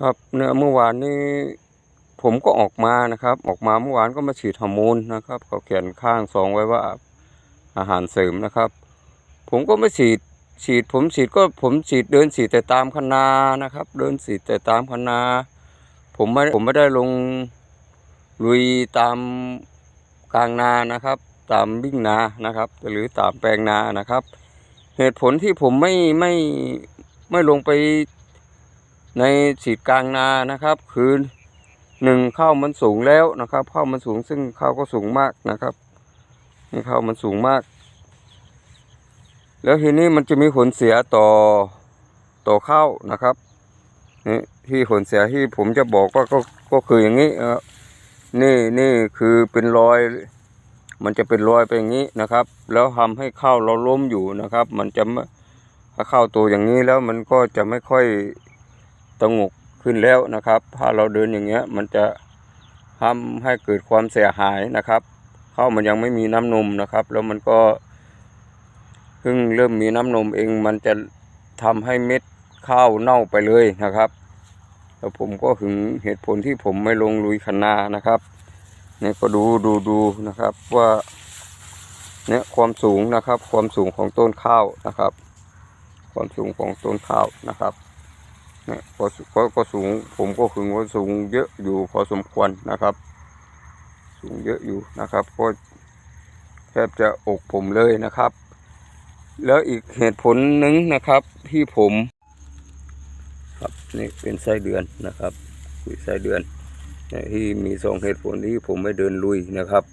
ครับเนี่ยเมื่อวานนี้ผมก็ออกมานะครับ ออกมาเมื่อวานก็มาฉีดฮอร์โมนนะครับเขาเขียนข้างซองไว้ว่าอาหารเสริมนะครับ ผมก็ไม่ฉีดฉีดผมฉีดก็ผมฉีดเดินฉีดแต่ตามคนานะครับ เดินฉีดแต่ตามคนาผมไม่ผมไม่ได้ลงลุยตามกลางนานะครับ ตามวิ่งนานะครับ หรือตามแปลงนานะครับ เหตุผลที่ผมไม่ไม่ไม่ลงไป ในฉีดกลางนานะครับคือหนึ่งข้าวมันสูงแล้วนะครับข้าวมันสูงซึ่งข้าวก็สูงมากนะครับนี่ข้าวมันสูงมาก แล้วทีนี้มันจะมีผลเสียต่อต่อข้าวนะครับนี่ที่ผลเสียที่ผมจะบอกว่าก็ก็คืออย่างนี้เออนี่นี่คือเป็นรอย มันจะเป็นรอยไปอย่างนี้นะครับ แล้วทำให้ข้าวเราล้มอยู่นะครับ มันจะไม่ถ้าข้าวโตอย่างนี้แล้วมันก็จะไม่ค่อย งกขึ้นแล้วนะครับ ถ้าเราเดินอย่างเงี้ยมันจะทำให้เกิดความเสียหายนะครับข้าวมันยังไม่มีน้ำนมนะครับ แล้วมันก็เพิ่งเริ่มมีน้ำนมเองมันจะทำให้เม็ดข้าวเน่าไปเลยนะครับแล้วผมก็ถึงเหตุผลที่ผมไม่ลงลุยคนานะครับเนี่ยก็ดูดูดูนะครับว่าเนี่ยความสูงนะครับ ความสูงของต้นข้าวนะครับ ความสูงของต้นข้าวนะครับ นี่ยก็ก็ก็สูงผมก็ถึงว่าสูงเยอะอยู่พอสมควรนะครับ สูงเยอะอยู่นะครับก็แทบจะอกผมเลยนะครับ แล้วอีกเหตุผลหนึ่งนะครับที่ผมครับนี่เป็นไส้เดือนนะครับคุยไส้เดือนที่มีสองเหตุผลที่ผมไม่เดินลุยนะครับ